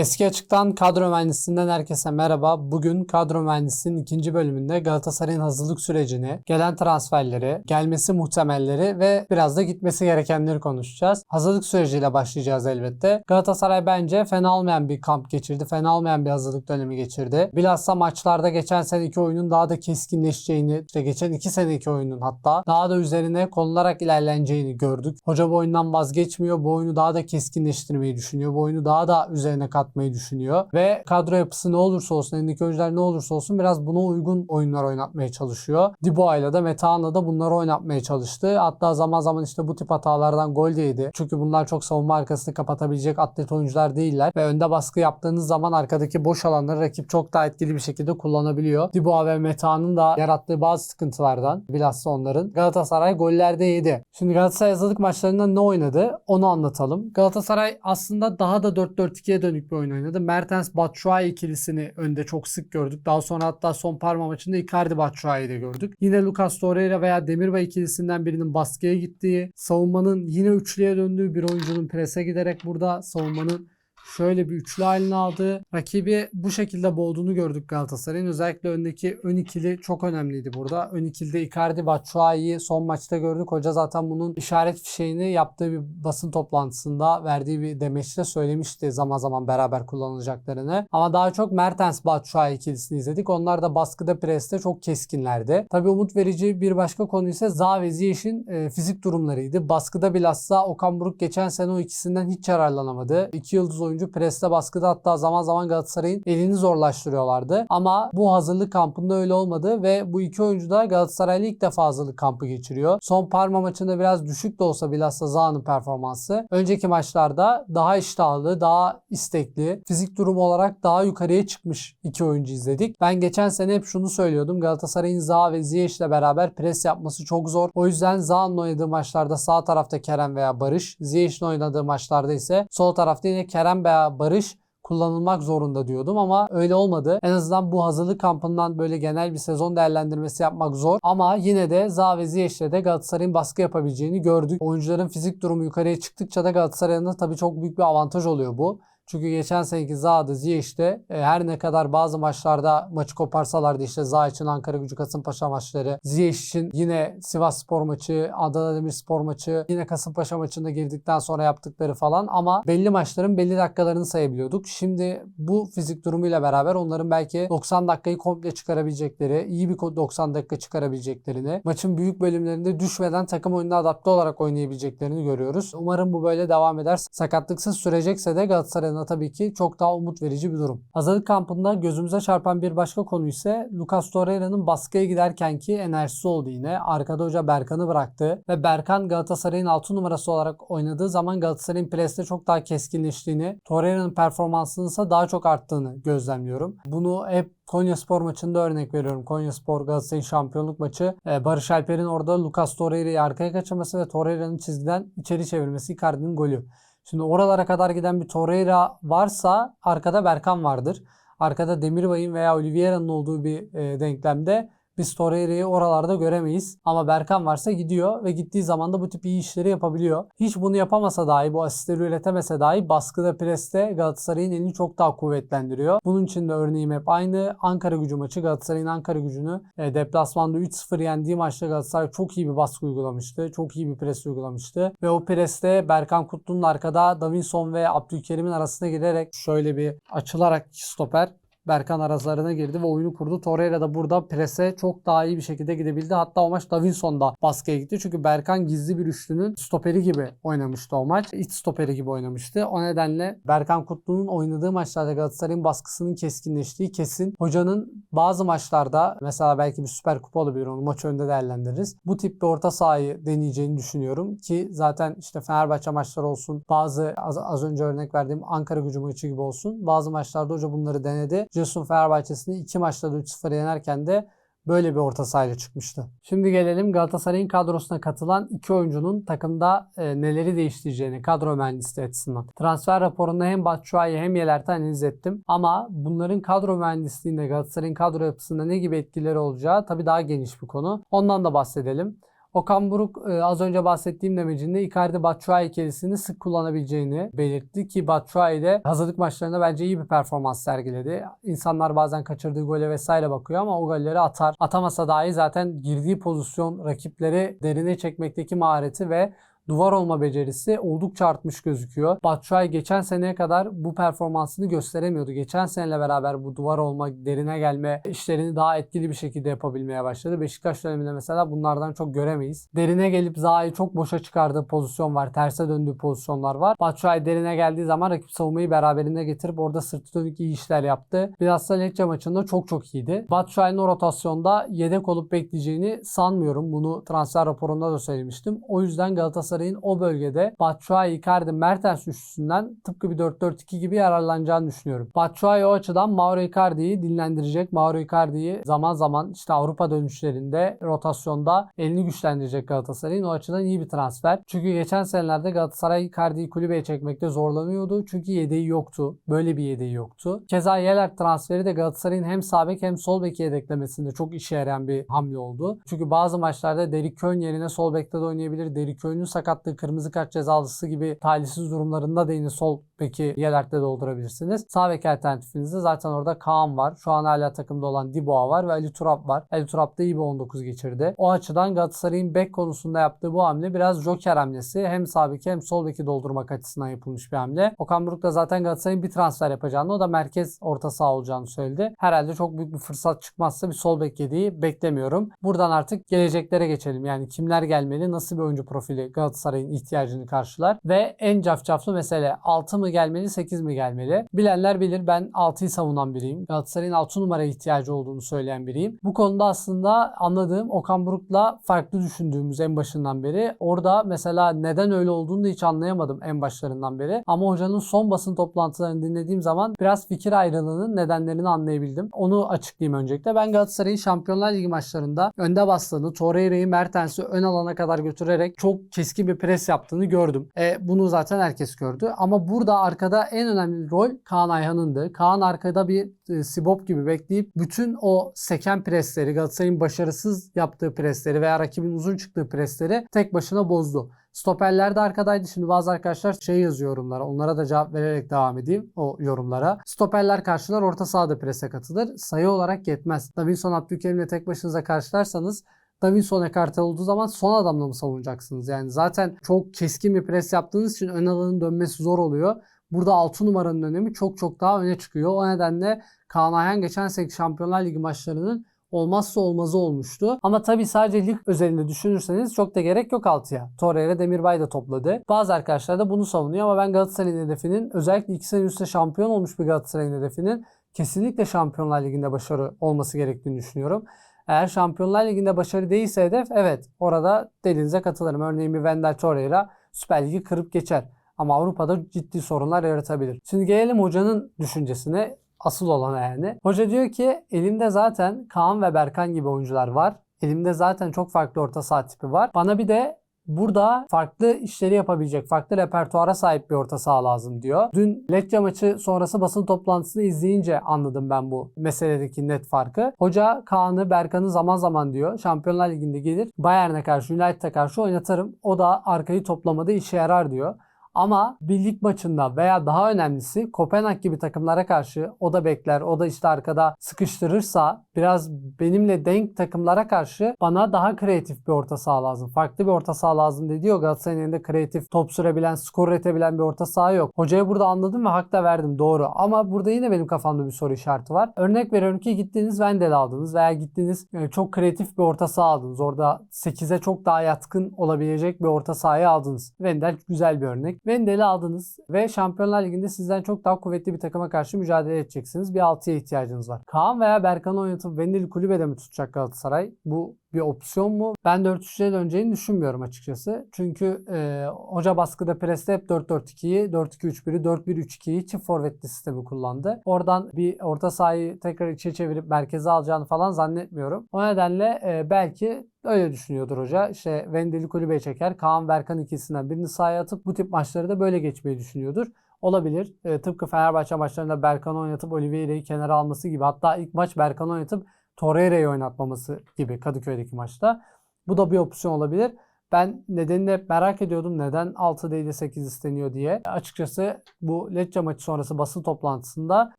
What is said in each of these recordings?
Eski Açık'tan kadro mühendisliğinden herkese merhaba. Bugün kadro mühendisliğinin ikinci bölümünde Galatasaray'ın hazırlık sürecini, gelen transferleri, gelmesi muhtemelleri ve biraz da gitmesi gerekenleri konuşacağız. Hazırlık süreciyle başlayacağız elbette. Galatasaray bence fena olmayan bir kamp geçirdi. Fena olmayan bir hazırlık dönemi geçirdi. Bilhassa maçlarda geçen seneki oyunun daha da keskinleşeceğini, işte geçen iki seneki oyunun hatta daha da üzerine konularak ilerleneceğini gördük. Hoca bu oyundan vazgeçmiyor. Bu oyunu daha da keskinleştirmeyi düşünüyor. Bu oyunu daha da üzerine katmayı düşünüyor. Ve kadro yapısı ne olursa olsun, elindeki oyuncular ne olursa olsun biraz buna uygun oyunlar oynatmaya çalışıyor. Diboa'yla da Metehan'la da bunları oynatmaya çalıştı. Hatta zaman zaman işte bu tip hatalardan gol yedi. Çünkü bunlar çok savunma arkasını kapatabilecek atlet oyuncular değiller. Ve önde baskı yaptığınız zaman arkadaki boş alanları rakip çok daha etkili bir şekilde kullanabiliyor. Diboa ve Metehan'ın da yarattığı bazı sıkıntılardan bilhassa onların Galatasaray gollerde yedi. Şimdi Galatasaray hazırlık maçlarında ne oynadı onu anlatalım. Galatasaray aslında daha da 4-4-2'ye dönük bir oyun oynadı. Mertens Batshuayi ikilisini önde çok sık gördük. Daha sonra hatta son Parma maçında Icardi Batshuayi'yi de gördük. Yine Lucas Torreira veya Demirbay ikilisinden birinin baskıya gittiği, savunmanın yine üçlüye döndüğü bir oyuncunun prese giderek burada savunmanın şöyle bir üçlü haline aldığı, rakibi bu şekilde boğduğunu gördük Galatasaray'ın. Özellikle öndeki ön ikili çok önemliydi burada. Ön ikilide Icardi Batshuayi'yi son maçta gördük. Hoca zaten bunun işaret fişeğini yaptığı bir basın toplantısında verdiği bir demeçte söylemişti zaman zaman beraber kullanılacaklarını. Ama daha çok Mertens Batshuayi ikilisini izledik. Onlar da baskıda preste çok keskinlerdi. Tabii umut verici bir başka konu ise ve Ziyech'in e, fizik durumlarıydı. Baskıda bilhassa Okan Buruk geçen sene o ikisinden hiç yararlanamadı. İki yıldız oyuncu preste baskıda hatta zaman zaman Galatasaray'ın elini zorlaştırıyorlardı. Ama bu hazırlık kampında öyle olmadı ve bu iki oyuncu da Galatasaray'la ilk defa hazırlık kampı geçiriyor. Son Parma maçında biraz düşük de olsa bilhassa Zaha'nın performansı. Önceki maçlarda daha iştahlı, daha istekli, fizik durumu olarak daha yukarıya çıkmış iki oyuncu izledik. Ben geçen sene hep şunu söylüyordum. Galatasaray'ın Zaha ve Ziyech ile beraber pres yapması çok zor. O yüzden Zaha'nın oynadığı maçlarda sağ tarafta Kerem veya Barış, Ziyech'in oynadığı maçlarda ise sol tarafta yine Kerem veya Barış kullanılmak zorunda diyordum ama öyle olmadı. En azından bu hazırlık kampından böyle genel bir sezon değerlendirmesi yapmak zor. Ama yine de Zaha ve Ziyech'le de Galatasaray'ın baskı yapabileceğini gördük. Oyuncuların fizik durumu yukarıya çıktıkça da Galatasaray'ın da tabii çok büyük bir avantaj oluyor bu. Çünkü geçen seneki Zaha'da Ziyech'te e, her ne kadar bazı maçlarda maçı koparsalardı işte Zaha için Ankara Gücü Kasımpaşa maçları, Ziyech için yine Sivas Spor maçı, Adana Demirspor maçı, yine Kasımpaşa maçında girdikten sonra yaptıkları falan ama belli maçların belli dakikalarını sayabiliyorduk. Şimdi bu fizik durumuyla beraber onların belki 90 dakikayı komple çıkarabilecekleri, iyi bir 90 dakika çıkarabileceklerini, maçın büyük bölümlerinde düşmeden takım oyununa adapte olarak oynayabileceklerini görüyoruz. Umarım bu böyle devam eder. Sakatlıksız sürecekse de Galatasaray'ın tabii ki çok daha umut verici bir durum. Hazırlık kampında gözümüze çarpan bir başka konu ise Lucas Torreira'nın baskıya giderkenki enerjisi oldu yine. Arkada hoca Berkan'ı bıraktı ve Berkan Galatasaray'ın 6 numarası olarak oynadığı zaman Galatasaray'ın preste çok daha keskinleştiğini, Torreira'nın performansının ise daha çok arttığını gözlemliyorum. Bunu hep Konya Spor maçında örnek veriyorum. Konya Spor Galatasaray şampiyonluk maçı. Ee, Barış Alper'in orada Lucas Torreira'yı arkaya kaçırması ve Torreira'nın çizgiden içeri çevirmesi Icardi'nin golü. Şimdi oralara kadar giden bir Torreira varsa arkada Berkan vardır. Arkada Demirbay'ın veya Oliveira'nın olduğu bir e, denklemde biz Torreira'yı oralarda göremeyiz. Ama Berkan varsa gidiyor ve gittiği zaman da bu tip iyi işleri yapabiliyor. Hiç bunu yapamasa dahi, bu asistleri üretemese dahi baskıda preste Galatasaray'ın elini çok daha kuvvetlendiriyor. Bunun için de örneğim hep aynı. Ankara gücü maçı Galatasaray'ın Ankara gücünü e, deplasmanda 3-0 yendiği maçta Galatasaray çok iyi bir baskı uygulamıştı. Çok iyi bir pres uygulamıştı. Ve o preste Berkan Kutlu'nun arkada Davinson ve Abdülkerim'in arasına girerek şöyle bir açılarak stoper Berkan aralarına girdi ve oyunu kurdu. Torreira da burada prese çok daha iyi bir şekilde gidebildi. Hatta o maç Davinson da baskıya gitti. Çünkü Berkan gizli bir üçlünün stoperi gibi oynamıştı o maç. İç stoperi gibi oynamıştı. O nedenle Berkan Kutlu'nun oynadığı maçlarda Galatasaray'ın baskısının keskinleştiği kesin. Hocanın bazı maçlarda mesela belki bir süper kupa olabilir onu maç önünde değerlendiririz. Bu tip bir orta sahayı deneyeceğini düşünüyorum ki zaten işte Fenerbahçe maçları olsun bazı az, az önce örnek verdiğim Ankara gücü maçı gibi olsun. Bazı maçlarda hoca bunları denedi. Cesun Fenerbahçe'sini iki maçta da 3-0 yenerken de böyle bir orta sahayla çıkmıştı. Şimdi gelelim Galatasaray'ın kadrosuna katılan iki oyuncunun takımda e, neleri değiştireceğini kadro mühendisliği açısından. Transfer raporunda hem Batshuayi hem Yelert'i analiz ettim. Ama bunların kadro mühendisliğinde Galatasaray'ın kadro yapısında ne gibi etkileri olacağı tabii daha geniş bir konu. Ondan da bahsedelim. Okan Buruk e, az önce bahsettiğim demecinde Icardi Batshuayi ikilisini sık kullanabileceğini belirtti ki Batshuayi de hazırlık maçlarında bence iyi bir performans sergiledi. İnsanlar bazen kaçırdığı gole vesaire bakıyor ama o golleri atar. Atamasa dahi zaten girdiği pozisyon rakipleri derine çekmekteki mahareti ve duvar olma becerisi oldukça artmış gözüküyor. Batshuayi geçen seneye kadar bu performansını gösteremiyordu. Geçen seneyle beraber bu duvar olma, derine gelme işlerini daha etkili bir şekilde yapabilmeye başladı. Beşiktaş döneminde mesela bunlardan çok göremeyiz. Derine gelip Zaha'yı çok boşa çıkardığı pozisyon var. Terse döndüğü pozisyonlar var. Batshuayi derine geldiği zaman rakip savunmayı beraberinde getirip orada sırtı dönük iyi işler yaptı. Bilhassa Lecce maçında çok çok iyiydi. Batshuayi'nin o rotasyonda yedek olup bekleyeceğini sanmıyorum. Bunu transfer raporunda da söylemiştim. O yüzden Galatasaray Galatasaray'ın o bölgede Batshuayi, Icardi, Mertens üçlüsünden tıpkı bir 4-4-2 gibi yararlanacağını düşünüyorum. Batshuayi o açıdan Mauro Icardi'yi dinlendirecek. Mauro Icardi'yi zaman zaman işte Avrupa dönüşlerinde rotasyonda elini güçlendirecek Galatasaray'ın. O açıdan iyi bir transfer. Çünkü geçen senelerde Galatasaray Icardi'yi kulübeye çekmekte zorlanıyordu. Çünkü yedeği yoktu. Böyle bir yedeği yoktu. Keza Yeler transferi de Galatasaray'ın hem sağ bek hem sol beki yedeklemesinde çok işe yarayan bir hamle oldu. Çünkü bazı maçlarda Derrick Köhn yerine sol bekte de oynayabilir. Derrick Köhn'ün sakatlığı, kırmızı kart cezalısı gibi talihsiz durumlarında da yine sol beki yedekte doldurabilirsiniz. Sağ bek alternatifinizde zaten orada Kaan var. Şu an hala takımda olan Diboa var ve Ali Turap var. Ali Turap da iyi bir 19 geçirdi. O açıdan Galatasaray'ın bek konusunda yaptığı bu hamle biraz joker hamlesi. Hem sağ beki hem sol beki doldurmak açısından yapılmış bir hamle. Okan Buruk da zaten Galatasaray'ın bir transfer yapacağını o da merkez orta saha olacağını söyledi. Herhalde çok büyük bir fırsat çıkmazsa bir sol bek yediği beklemiyorum. Buradan artık geleceklere geçelim. Yani kimler gelmeli, nasıl bir oyuncu profili Galatasaray'ın ihtiyacını karşılar ve en cafcaflı mesele 6 mı gelmeli 8 mi gelmeli? Bilenler bilir ben 6'yı savunan biriyim. Galatasaray'ın 6 numara ihtiyacı olduğunu söyleyen biriyim. Bu konuda aslında anladığım Okan Buruk'la farklı düşündüğümüz en başından beri. Orada mesela neden öyle olduğunu da hiç anlayamadım en başlarından beri. Ama hocanın son basın toplantılarını dinlediğim zaman biraz fikir ayrılığının nedenlerini anlayabildim. Onu açıklayayım öncelikle. Ben Galatasaray'ın Şampiyonlar Ligi maçlarında önde bastığını, Torreira'yı Mertens'i ön alana kadar götürerek çok keskin bir pres yaptığını gördüm. E, bunu zaten herkes gördü. Ama burada arkada en önemli rol Kaan Ayhan'ındı. Kaan arkada bir e, Sibop gibi bekleyip bütün o seken presleri, Galatasaray'ın başarısız yaptığı presleri veya rakibin uzun çıktığı presleri tek başına bozdu. Stoperler de arkadaydı. Şimdi bazı arkadaşlar şey yazıyor yorumlara. Onlara da cevap vererek devam edeyim o yorumlara. Stoperler karşılar orta sahada prese katılır. Sayı olarak yetmez. Davinson Abdülkerim'le tek başınıza karşılarsanız Davinson ekarte olduğu zaman son adamla mı savunacaksınız? Yani zaten çok keskin bir pres yaptığınız için ön alanın dönmesi zor oluyor. Burada 6 numaranın önemi çok çok daha öne çıkıyor. O nedenle Kaan Ayhan geçen sene Şampiyonlar Ligi maçlarının olmazsa olmazı olmuştu. Ama tabii sadece lig özelinde düşünürseniz çok da gerek yok altıya. Torreira Demirbay da topladı. Bazı arkadaşlar da bunu savunuyor ama ben Galatasaray'ın hedefinin özellikle iki sene üstte şampiyon olmuş bir Galatasaray'ın hedefinin kesinlikle Şampiyonlar Ligi'nde başarı olması gerektiğini düşünüyorum. Eğer Şampiyonlar Ligi'nde başarı değilse hedef evet orada dediğinize katılırım. Örneğin bir Wendel Torreira Süper Ligi kırıp geçer. Ama Avrupa'da ciddi sorunlar yaratabilir. Şimdi gelelim hocanın düşüncesine asıl olan yani. Hoca diyor ki elimde zaten Kaan ve Berkan gibi oyuncular var. Elimde zaten çok farklı orta saha tipi var. Bana bir de burada farklı işleri yapabilecek, farklı repertuara sahip bir orta saha lazım diyor. Dün Lecce maçı sonrası basın toplantısını izleyince anladım ben bu meseledeki net farkı. Hoca Kaan'ı, Berkan'ı zaman zaman diyor Şampiyonlar Ligi'nde gelir Bayern'e karşı, United'e karşı oynatırım. O da arkayı toplamada işe yarar diyor. Ama bir lig maçında veya daha önemlisi Kopenhag gibi takımlara karşı o da bekler, o da işte arkada sıkıştırırsa biraz benimle denk takımlara karşı bana daha kreatif bir orta saha lazım. Farklı bir orta saha lazım dedi diyor. Galatasaray'ın elinde kreatif, top sürebilen, skor üretebilen bir orta saha yok. Hocaya burada anladım ve hak da verdim doğru. Ama burada yine benim kafamda bir soru işareti var. Örnek veriyorum ki gittiniz Wendel aldınız veya gittiniz e, çok kreatif bir orta saha aldınız. Orada 8'e çok daha yatkın olabilecek bir orta sahayı aldınız. Wendel güzel bir örnek. Vendel'i aldınız ve Şampiyonlar Ligi'nde sizden çok daha kuvvetli bir takıma karşı mücadele edeceksiniz. Bir 6'ya ihtiyacınız var. Kaan veya Berkan'ı oynatıp Vendel'i kulübede mi tutacak Galatasaray? Bu bir opsiyon mu? Ben 4-3'e döneceğini düşünmüyorum açıkçası. Çünkü e, hoca baskıda preste hep 4-4-2'yi, 4-2-3-1'i, 4-1-3-2'yi çift forvetli sistemi kullandı. Oradan bir orta sahayı tekrar içe çevirip merkeze alacağını falan zannetmiyorum. O nedenle e, belki Öyle düşünüyordur hoca. İşte Vendel'i kulübeye çeker. Kaan Berkan ikisinden birini sahaya atıp bu tip maçları da böyle geçmeyi düşünüyordur. Olabilir. E, tıpkı Fenerbahçe maçlarında Berkan oynatıp Oliveira'yı kenara alması gibi. Hatta ilk maç Berkan oynatıp Torreira'yı oynatmaması gibi Kadıköy'deki maçta. Bu da bir opsiyon olabilir. Ben nedenini hep merak ediyordum. Neden 6 değil de 8 isteniyor diye. Açıkçası bu Lecce maçı sonrası basın toplantısında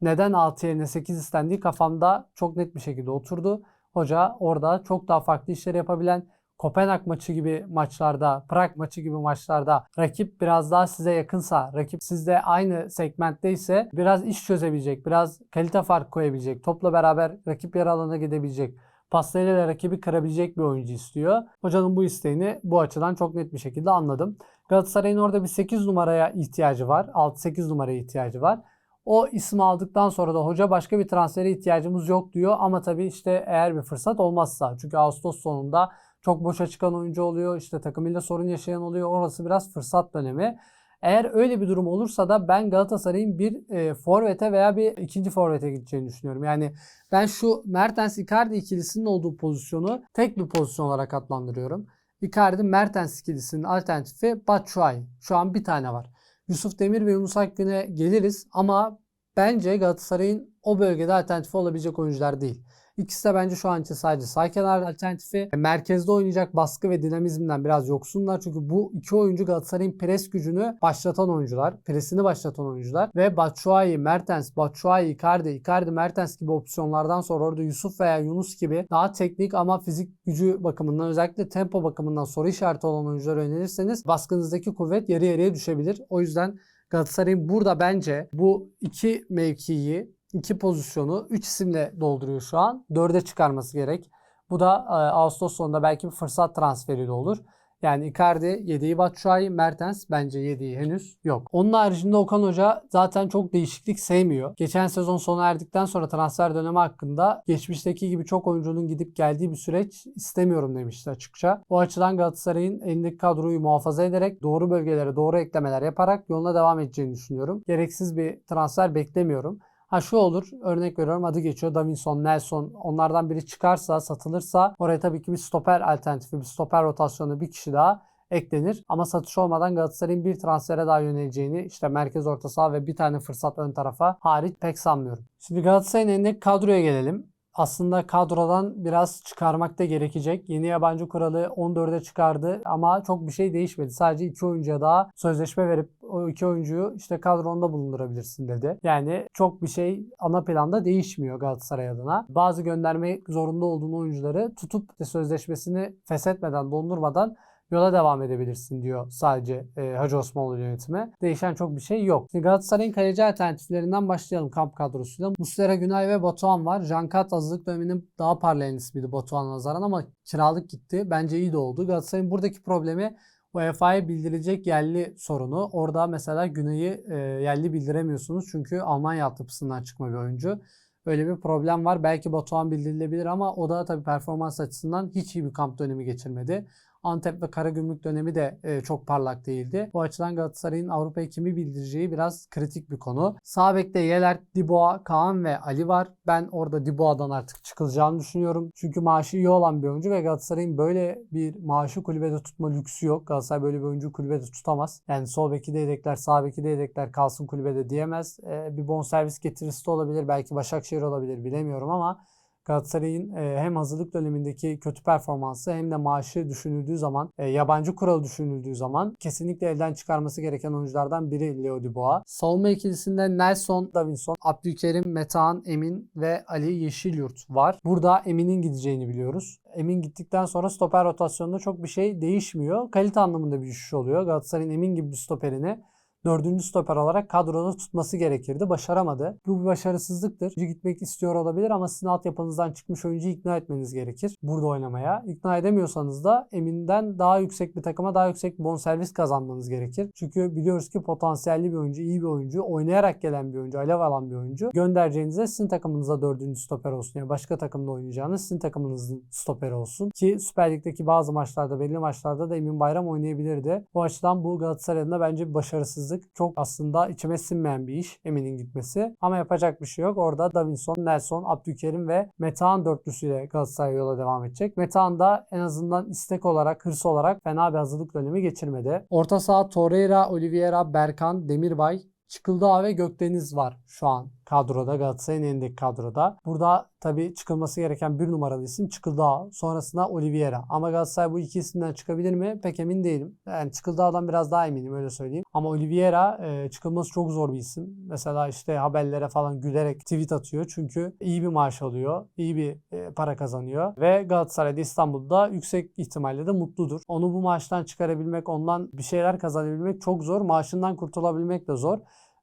neden 6 yerine 8 istendiği kafamda çok net bir şekilde oturdu. Hoca orada çok daha farklı işler yapabilen, Kopenhag maçı gibi maçlarda, Prag maçı gibi maçlarda rakip biraz daha size yakınsa, rakip sizde aynı segmentteyse biraz iş çözebilecek, biraz kalite fark koyabilecek, topla beraber rakip yer alana gidebilecek, paslarıyla rakibi kırabilecek bir oyuncu istiyor. Hocanın bu isteğini bu açıdan çok net bir şekilde anladım. Galatasaray'ın orada bir 8 numaraya ihtiyacı var. 6-8 numaraya ihtiyacı var. O ismi aldıktan sonra da hoca başka bir transfere ihtiyacımız yok diyor. Ama tabii işte eğer bir fırsat olmazsa. Çünkü Ağustos sonunda çok boşa çıkan oyuncu oluyor. İşte takımıyla sorun yaşayan oluyor. Orası biraz fırsat dönemi. Eğer öyle bir durum olursa da ben Galatasaray'ın bir e, forvete veya bir ikinci forvete gideceğini düşünüyorum. Yani ben şu Mertens Icardi ikilisinin olduğu pozisyonu tek bir pozisyon olarak adlandırıyorum. Icardi Mertens ikilisinin alternatifi Batshuayi. Şu an bir tane var. Yusuf Demir ve Yunus Akgün'e geliriz ama bence Galatasaray'ın o bölgede alternatifi olabilecek oyuncular değil. İkisi de bence şu an için sadece sağ kenar alternatifi. Merkezde oynayacak baskı ve dinamizmden biraz yoksunlar. Çünkü bu iki oyuncu Galatasaray'ın pres gücünü başlatan oyuncular. Presini başlatan oyuncular. Ve Batshuayi, Mertens, Batshuayi, Icardi, Icardi, Mertens gibi opsiyonlardan sonra orada Yusuf veya Yunus gibi daha teknik ama fizik gücü bakımından özellikle tempo bakımından soru işareti olan oyuncuları önerirseniz baskınızdaki kuvvet yarı yarıya düşebilir. O yüzden Galatasaray'ın burada bence bu iki mevkiyi iki pozisyonu 3 isimle dolduruyor şu an. 4'e çıkarması gerek. Bu da e, Ağustos sonunda belki bir fırsat transferi de olur. Yani Icardi yedeği Batshuayi, Mertens bence yediği henüz yok. Onun haricinde Okan Hoca zaten çok değişiklik sevmiyor. Geçen sezon sona erdikten sonra transfer dönemi hakkında geçmişteki gibi çok oyuncunun gidip geldiği bir süreç istemiyorum demişti açıkça. O açıdan Galatasaray'ın elindeki kadroyu muhafaza ederek doğru bölgelere doğru eklemeler yaparak yoluna devam edeceğini düşünüyorum. Gereksiz bir transfer beklemiyorum. Ha şu olur. Örnek veriyorum. Adı geçiyor. Davinson, Nelson. Onlardan biri çıkarsa satılırsa oraya tabii ki bir stoper alternatifi bir stoper rotasyonu bir kişi daha eklenir. Ama satış olmadan Galatasaray'ın bir transfere daha yöneleceğini işte merkez orta saha ve bir tane fırsat ön tarafa hariç pek sanmıyorum. Şimdi Galatasaray'ın elindeki kadroya gelelim aslında kadrodan biraz çıkarmak da gerekecek. Yeni yabancı kuralı 14'e çıkardı ama çok bir şey değişmedi. Sadece iki oyuncuya daha sözleşme verip o iki oyuncuyu işte kadronda bulundurabilirsin dedi. Yani çok bir şey ana planda değişmiyor Galatasaray adına. Bazı göndermek zorunda olduğun oyuncuları tutup sözleşmesini feshetmeden, dondurmadan yola devam edebilirsin diyor sadece e, Hacı Osmanoğlu yönetimi. Değişen çok bir şey yok. Şimdi Galatasaray'ın kaleci alternatiflerinden başlayalım kamp kadrosuyla. Muslera Günay ve Batuhan var. Jankat azlık döneminin daha parlayan ismiydi Batuhan'a nazaran ama kiralık gitti. Bence iyi de oldu. Galatasaray'ın buradaki problemi UEFA'ya bildirilecek yerli sorunu. Orada mesela Güney'i e, yerli bildiremiyorsunuz çünkü Almanya altyapısından çıkma bir oyuncu. Öyle bir problem var. Belki Batuhan bildirilebilir ama o da tabii performans açısından hiç iyi bir kamp dönemi geçirmedi. Antep ve Karagümrük dönemi de e, çok parlak değildi. Bu açıdan Galatasaray'ın Avrupa'yı kimi bildireceği biraz kritik bir konu. Sağ bekte Yeler, Diboa, Kaan ve Ali var. Ben orada Diboa'dan artık çıkılacağını düşünüyorum. Çünkü maaşı iyi olan bir oyuncu ve Galatasaray'ın böyle bir maaşı kulübede tutma lüksü yok. Galatasaray böyle bir oyuncu kulübede tutamaz. Yani sol beki de yedekler, sağ beki de yedekler kalsın kulübede diyemez. E, bir bonservis getirisi de olabilir. Belki Başakşehir olabilir bilemiyorum ama Galatasaray'ın e, hem hazırlık dönemindeki kötü performansı hem de maaşı düşünüldüğü zaman, e, yabancı kuralı düşünüldüğü zaman kesinlikle elden çıkarması gereken oyunculardan biri Leo Dubois. Savunma ikilisinde Nelson, Davinson, Abdülkerim, Metehan, Emin ve Ali Yeşilyurt var. Burada Emin'in gideceğini biliyoruz. Emin gittikten sonra stoper rotasyonunda çok bir şey değişmiyor. Kalite anlamında bir düşüş oluyor. Galatasaray'ın Emin gibi bir stoperini dördüncü stoper olarak kadroda tutması gerekirdi. Başaramadı. Bu bir başarısızlıktır. Gitmek istiyor olabilir ama sizin altyapınızdan çıkmış oyuncuyu ikna etmeniz gerekir. Burada oynamaya. İkna edemiyorsanız da Emin'den daha yüksek bir takıma daha yüksek bonservis kazanmanız gerekir. Çünkü biliyoruz ki potansiyelli bir oyuncu, iyi bir oyuncu, oynayarak gelen bir oyuncu, alev alan bir oyuncu. Göndereceğinizde sizin takımınıza dördüncü stoper olsun. Yani başka takımda oynayacağınız sizin takımınızın stoperi olsun. Ki Süper Lig'deki bazı maçlarda, belli maçlarda da Emin Bayram oynayabilirdi. Bu açıdan bu Galatasaray'ın da bence bir başarısızlık yazık. Çok aslında içime sinmeyen bir iş Emin'in gitmesi. Ama yapacak bir şey yok. Orada Davinson, Nelson, Abdülkerim ve Metehan dörtlüsüyle Galatasaray yola devam edecek. Metehan da en azından istek olarak, hırs olarak fena bir hazırlık dönemi geçirmedi. Orta saha Torreira, Oliveira, Berkan, Demirbay, Çıkıldağ ve Gökdeniz var şu an kadroda. Galatasaray'ın elindeki kadroda. Burada tabii çıkılması gereken bir numaralı isim Çıkıldağ. Sonrasında Oliveira. Ama Galatasaray bu iki isimden çıkabilir mi? Pek emin değilim. Yani Çıkıldağ'dan biraz daha eminim öyle söyleyeyim. Ama Oliveira e, çıkılması çok zor bir isim. Mesela işte haberlere falan gülerek tweet atıyor. Çünkü iyi bir maaş alıyor. iyi bir e, para kazanıyor. Ve Galatasaray'da İstanbul'da yüksek ihtimalle de mutludur. Onu bu maaştan çıkarabilmek, ondan bir şeyler kazanabilmek çok zor. Maaşından kurtulabilmek de zor.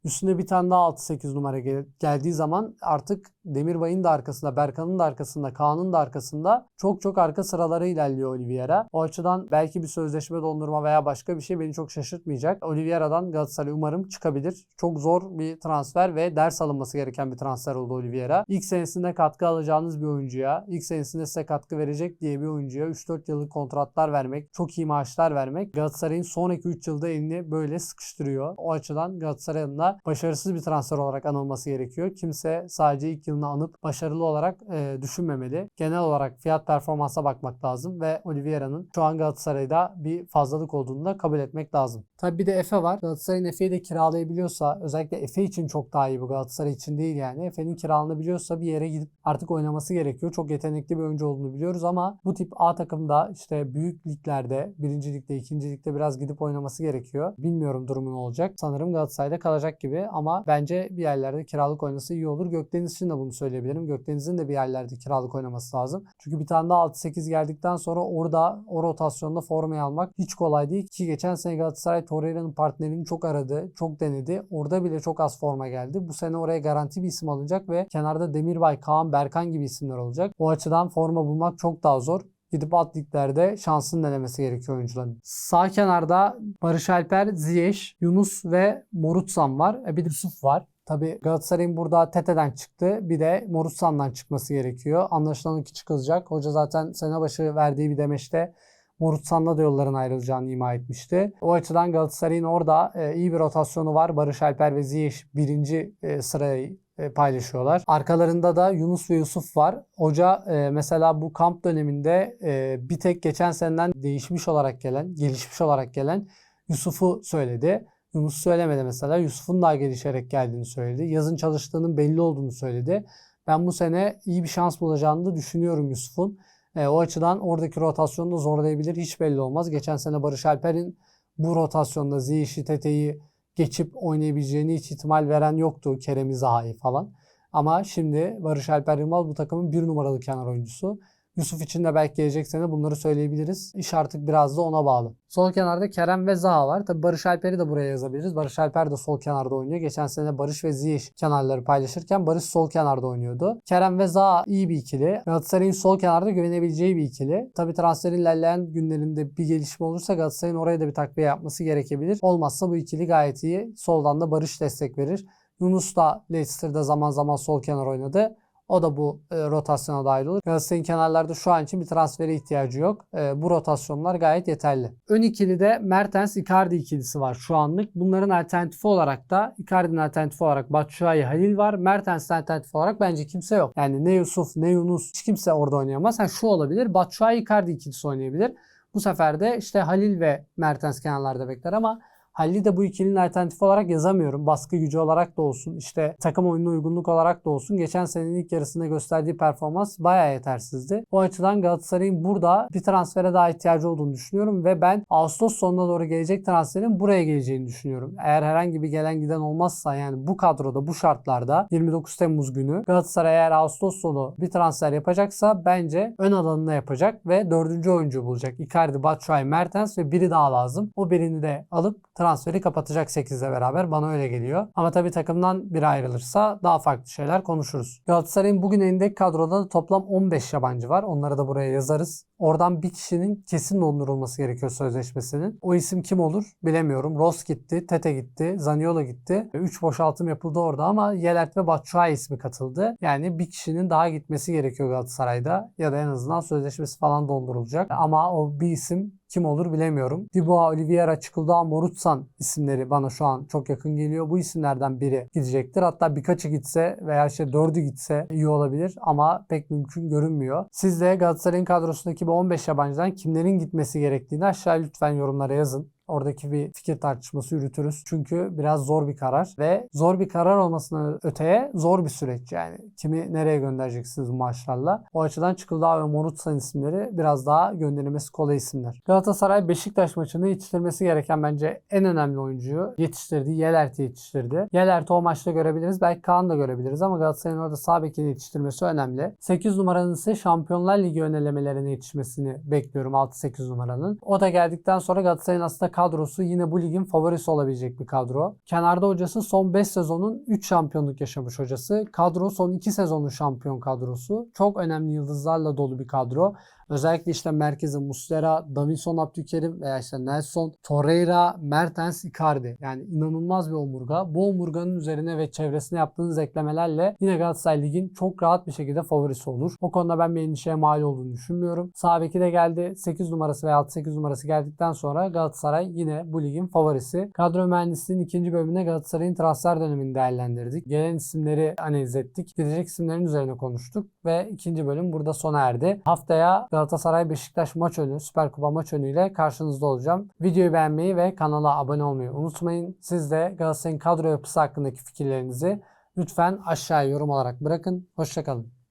Üstüne bir tane daha 6-8 numara gel- geldiği zaman artık Demirbay'ın da arkasında, Berkan'ın da arkasında, Kaan'ın da arkasında çok çok arka sıraları ilerliyor Oliveira. O açıdan belki bir sözleşme dondurma veya başka bir şey beni çok şaşırtmayacak. Oliveira'dan Galatasaray umarım çıkabilir. Çok zor bir transfer ve ders alınması gereken bir transfer oldu Oliveira. İlk senesinde katkı alacağınız bir oyuncuya, ilk senesinde size katkı verecek diye bir oyuncuya 3-4 yıllık kontratlar vermek, çok iyi maaşlar vermek Galatasaray'ın sonraki 3 yılda elini böyle sıkıştırıyor. O açıdan Galatasaray'ın da başarısız bir transfer olarak anılması gerekiyor. Kimse sadece ilk yılını anıp başarılı olarak e, düşünmemeli. Genel olarak fiyat performansa bakmak lazım ve Oliveira'nın şu an Galatasaray'da bir fazlalık olduğunu da kabul etmek lazım. Tabii bir de Efe var. Galatasaray'ın Efe'yi de kiralayabiliyorsa özellikle Efe için çok daha iyi bu Galatasaray için değil yani. Efe'nin kiralanabiliyorsa bir yere gidip artık oynaması gerekiyor. Çok yetenekli bir oyuncu olduğunu biliyoruz ama bu tip A takımda işte büyük liglerde, birinci ligde, ikinci ligde biraz gidip oynaması gerekiyor. Bilmiyorum durumu ne olacak. Sanırım Galatasaray'da kalacak gibi ama bence bir yerlerde kiralık oynası iyi olur. Gökdeniz için de bunu söyleyebilirim. Gökdeniz'in de bir yerlerde kiralık oynaması lazım. Çünkü bir tane daha 6-8 geldikten sonra orada o rotasyonda formayı almak hiç kolay değil. Ki geçen sene Galatasaray Torreira'nın partnerini çok aradı, çok denedi. Orada bile çok az forma geldi. Bu sene oraya garanti bir isim alınacak ve kenarda Demirbay, Kaan, Berkan gibi isimler olacak. O açıdan forma bulmak çok daha zor gidip alt liglerde şansını denemesi gerekiyor oyuncuların. Sağ kenarda Barış Alper, Ziyech, Yunus ve Morutsan var. E bir de Yusuf var. Tabi Galatasaray'ın burada Tete'den çıktı. Bir de Morutsan'dan çıkması gerekiyor. Anlaşılan o ki çıkılacak. Hoca zaten sene başı verdiği bir demeçte Morutsan'la da yolların ayrılacağını ima etmişti. O açıdan Galatasaray'ın orada e, iyi bir rotasyonu var. Barış Alper ve Ziyech birinci e, sırayı paylaşıyorlar. Arkalarında da Yunus ve Yusuf var. Hoca e, mesela bu kamp döneminde e, bir tek geçen seneden değişmiş olarak gelen, gelişmiş olarak gelen Yusuf'u söyledi. Yunus söylemedi mesela. Yusuf'un daha gelişerek geldiğini söyledi. Yazın çalıştığının belli olduğunu söyledi. Ben bu sene iyi bir şans bulacağını da düşünüyorum Yusuf'un. E, o açıdan oradaki rotasyonu da zorlayabilir. Hiç belli olmaz. Geçen sene Barış Alper'in bu rotasyonda Ziyech'i, Tete'yi geçip oynayabileceğini hiç ihtimal veren yoktu. Kerem'i, Zaha'yı falan. Ama şimdi Barış Alper Yılmaz bu takımın bir numaralı kenar oyuncusu. Yusuf için de belki gelecek sene bunları söyleyebiliriz. İş artık biraz da ona bağlı. Sol kenarda Kerem ve Zaha var. Tabi Barış Alper'i de buraya yazabiliriz. Barış Alper de sol kenarda oynuyor. Geçen sene Barış ve Ziyech kenarları paylaşırken Barış sol kenarda oynuyordu. Kerem ve Zaha iyi bir ikili. Galatasaray'ın sol kenarda güvenebileceği bir ikili. Tabi transferin ilerleyen günlerinde bir gelişme olursa Galatasaray'ın oraya da bir takviye yapması gerekebilir. Olmazsa bu ikili gayet iyi. Soldan da Barış destek verir. Yunus da Leicester'da zaman zaman sol kenar oynadı. O da bu e, rotasyona dahil olur. Galatasaray'ın kenarlarda şu an için bir transfere ihtiyacı yok. E, bu rotasyonlar gayet yeterli. Ön ikili de Mertens Icardi ikilisi var şu anlık. Bunların alternatifi olarak da Icardi'nin alternatifi olarak Batshuayi Halil var. Mertens'in alternatifi olarak bence kimse yok. Yani ne Yusuf ne Yunus hiç kimse orada oynayamaz. Yani şu olabilir. Batshuayi Icardi ikilisi oynayabilir. Bu sefer de işte Halil ve Mertens kenarlarda bekler ama Halil'i de bu ikilinin alternatifi olarak yazamıyorum. Baskı gücü olarak da olsun, işte takım oyununa uygunluk olarak da olsun. Geçen senenin ilk yarısında gösterdiği performans bayağı yetersizdi. O açıdan Galatasaray'ın burada bir transfere daha ihtiyacı olduğunu düşünüyorum ve ben Ağustos sonuna doğru gelecek transferin buraya geleceğini düşünüyorum. Eğer herhangi bir gelen giden olmazsa yani bu kadroda, bu şartlarda 29 Temmuz günü Galatasaray eğer Ağustos sonu bir transfer yapacaksa bence ön alanına yapacak ve dördüncü oyuncu bulacak. Icardi, Batshuayi, Mertens ve biri daha lazım. O birini de alıp transferi kapatacak 8'le beraber. Bana öyle geliyor. Ama tabii takımdan biri ayrılırsa daha farklı şeyler konuşuruz. Galatasaray'ın bugün elindeki kadroda da toplam 15 yabancı var. Onları da buraya yazarız. Oradan bir kişinin kesin dondurulması gerekiyor sözleşmesinin. O isim kim olur bilemiyorum. Ross gitti, Tete gitti, Zaniolo gitti. 3 boşaltım yapıldı orada ama Yelert ve Batshuayi ismi katıldı. Yani bir kişinin daha gitmesi gerekiyor Galatasaray'da ya da en azından sözleşmesi falan dondurulacak. Ama o bir isim kim olur bilemiyorum. Dubois, Oliveira, Çıkıldağ, Morutsan isimleri bana şu an çok yakın geliyor. Bu isimlerden biri gidecektir. Hatta birkaçı gitse veya işte dördü gitse iyi olabilir ama pek mümkün görünmüyor. Siz de Galatasaray'ın kadrosundaki bu 15 yabancıdan kimlerin gitmesi gerektiğini aşağı lütfen yorumlara yazın. Oradaki bir fikir tartışması yürütürüz. Çünkü biraz zor bir karar ve zor bir karar olmasına öteye zor bir süreç yani. Kimi nereye göndereceksiniz bu maaşlarla? O açıdan Çıkıldağ ve Morutsan isimleri biraz daha gönderilmesi kolay isimler. Galatasaray Beşiktaş maçını yetiştirmesi gereken bence en önemli oyuncuyu yetiştirdi. Yelert'i yetiştirdi. Yelert'i o maçta görebiliriz. Belki Kaan da görebiliriz ama Galatasaray'ın orada sağ bekini yetiştirmesi önemli. 8 numaranın ise Şampiyonlar Ligi önelemelerine yetişmesini bekliyorum 6-8 numaranın. O da geldikten sonra Galatasaray'ın aslında kadrosu yine bu ligin favorisi olabilecek bir kadro. Kenarda hocası son 5 sezonun 3 şampiyonluk yaşamış hocası. Kadro son 2 sezonun şampiyon kadrosu. Çok önemli yıldızlarla dolu bir kadro. Özellikle işte merkezi Muslera, Davinson Abdülkerim veya işte Nelson, Torreira, Mertens, Icardi. Yani inanılmaz bir omurga. Bu omurganın üzerine ve çevresine yaptığınız eklemelerle yine Galatasaray Lig'in çok rahat bir şekilde favorisi olur. O konuda ben bir endişeye mal olduğunu düşünmüyorum. Sağ beki de geldi. 8 numarası veya 8 numarası geldikten sonra Galatasaray yine bu ligin favorisi. Kadro mühendisliğinin ikinci bölümünde Galatasaray'ın transfer dönemini değerlendirdik. Gelen isimleri analiz ettik. Gidecek isimlerin üzerine konuştuk ve ikinci bölüm burada sona erdi. Haftaya Galatasaray Beşiktaş maç önü, Süper Kupa maç önüyle karşınızda olacağım. Videoyu beğenmeyi ve kanala abone olmayı unutmayın. Siz de Galatasaray'ın kadro yapısı hakkındaki fikirlerinizi lütfen aşağıya yorum olarak bırakın. Hoşçakalın.